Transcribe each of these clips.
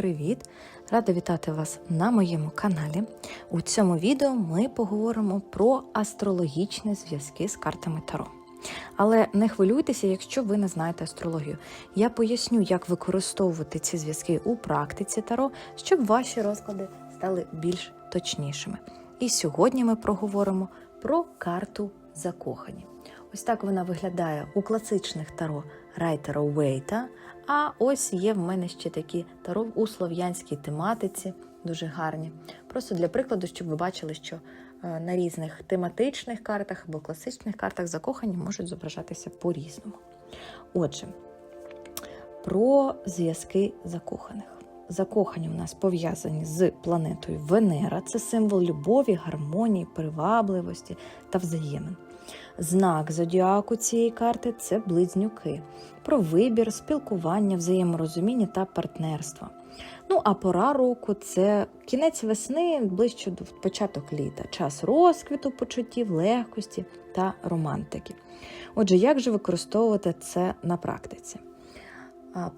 привіт! Рада вітати вас на моєму каналі. У цьому відео ми поговоримо про астрологічні зв'язки з картами Таро. Але не хвилюйтеся, якщо ви не знаєте астрологію. Я поясню, як використовувати ці зв'язки у практиці Таро, щоб ваші розклади стали більш точнішими. І сьогодні ми проговоримо про карту закохані. Ось так вона виглядає у класичних таро Райтера Уейта. А ось є в мене ще такі таро у слов'янській тематиці, дуже гарні. Просто для прикладу, щоб ви бачили, що е, на різних тематичних картах або класичних картах закохані можуть зображатися по-різному. Отже, про зв'язки закоханих. Закохані у нас пов'язані з планетою Венера. Це символ любові, гармонії, привабливості та взаємин. Знак зодіаку цієї карти це близнюки, про вибір, спілкування, взаєморозуміння та партнерства. Ну, а пора року це кінець весни, ближче до початок літа, час розквіту почуттів, легкості та романтики. Отже, як же використовувати це на практиці?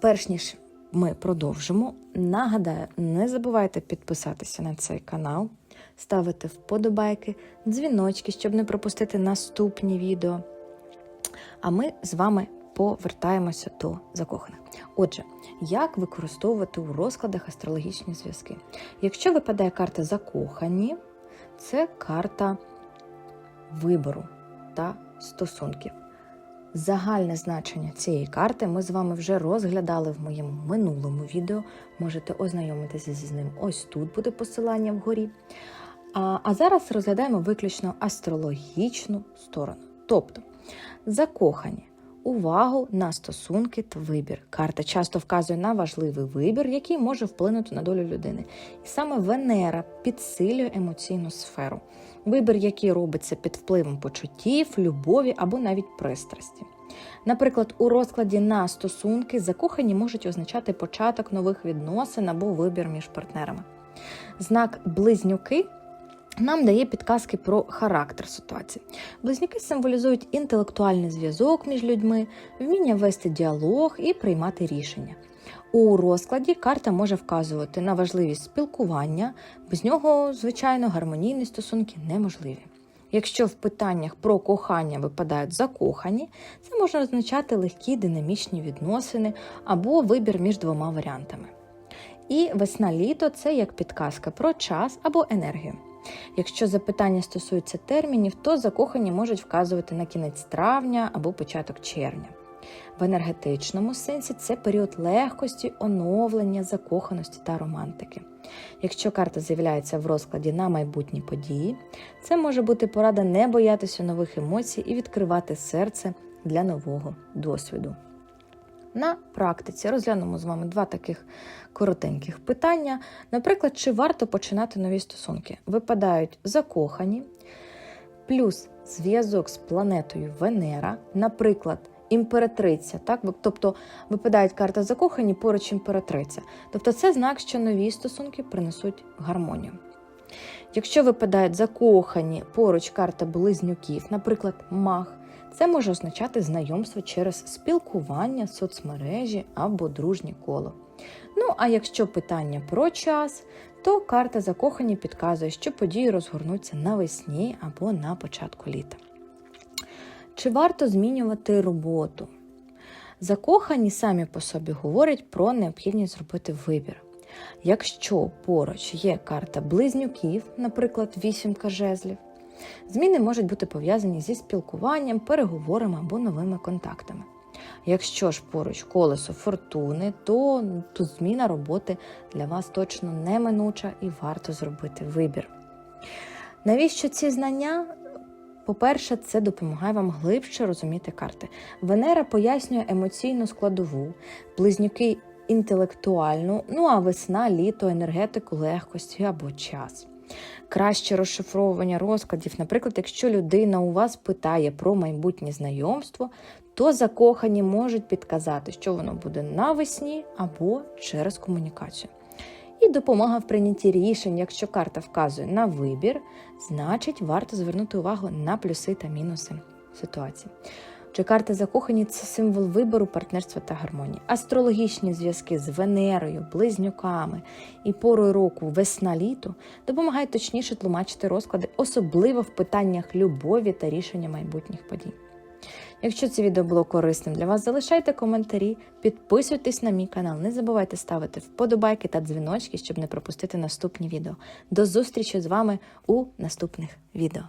Перш ніж ми продовжимо, нагадаю, не забувайте підписатися на цей канал, ставити вподобайки, дзвіночки, щоб не пропустити наступні відео. А ми з вами повертаємося до закоханих. Отже, як використовувати у розкладах астрологічні зв'язки? Якщо випадає карта закохані, це карта вибору та стосунків. Загальне значення цієї карти ми з вами вже розглядали в моєму минулому відео. Можете ознайомитися з ним. Ось тут буде посилання вгорі. А, а зараз розглядаємо виключно астрологічну сторону. Тобто закохані. Увагу на стосунки та вибір. Карта часто вказує на важливий вибір, який може вплинути на долю людини. І саме Венера підсилює емоційну сферу. Вибір, який робиться під впливом почуттів, любові або навіть пристрасті. Наприклад, у розкладі на стосунки закохані можуть означати початок нових відносин або вибір між партнерами. Знак близнюки нам дає підказки про характер ситуації. Близнюки символізують інтелектуальний зв'язок між людьми, вміння вести діалог і приймати рішення. У розкладі карта може вказувати на важливість спілкування, без нього, звичайно, гармонійні стосунки неможливі. Якщо в питаннях про кохання випадають закохані, це може означати легкі динамічні відносини або вибір між двома варіантами. І весна-літо це як підказка про час або енергію. Якщо запитання стосуються термінів, то закохані можуть вказувати на кінець травня або початок червня. В енергетичному сенсі це період легкості, оновлення, закоханості та романтики. Якщо карта з'являється в розкладі на майбутні події, це може бути порада не боятися нових емоцій і відкривати серце для нового досвіду. На практиці розглянемо з вами два таких коротеньких питання. Наприклад, чи варто починати нові стосунки? Випадають закохані, плюс зв'язок з планетою Венера, наприклад, імператриця. Так? Тобто випадають карта закохані поруч імператриця. Тобто це знак, що нові стосунки принесуть гармонію. Якщо випадають закохані поруч карта близнюків, наприклад, маг, це може означати знайомство через спілкування, соцмережі або дружнє коло. Ну, а якщо питання про час, то карта закохані підказує, що події розгорнуться навесні або на початку літа. Чи варто змінювати роботу? Закохані самі по собі говорять про необхідність зробити вибір. Якщо поруч є карта близнюків, наприклад, вісімка жезлів, Зміни можуть бути пов'язані зі спілкуванням, переговорами або новими контактами. Якщо ж поруч колесо фортуни, то, то зміна роботи для вас точно неминуча і варто зробити вибір. Навіщо ці знання? По-перше, це допомагає вам глибше розуміти карти. Венера пояснює емоційну складову, близнюки інтелектуальну, ну а весна, літо, енергетику, легкості або час краще розшифровування розкладів. Наприклад, якщо людина у вас питає про майбутнє знайомство, то закохані можуть підказати, що воно буде навесні або через комунікацію. І допомога в прийнятті рішень, якщо карта вказує на вибір, значить варто звернути увагу на плюси та мінуси ситуації. Чи карти закохані це символ вибору, партнерства та гармонії. Астрологічні зв'язки з Венерою, близнюками і порою року весна-літо допомагають точніше тлумачити розклади, особливо в питаннях любові та рішення майбутніх подій. Якщо це відео було корисним для вас, залишайте коментарі, підписуйтесь на мій канал, не забувайте ставити вподобайки та дзвіночки, щоб не пропустити наступні відео. До зустрічі з вами у наступних відео.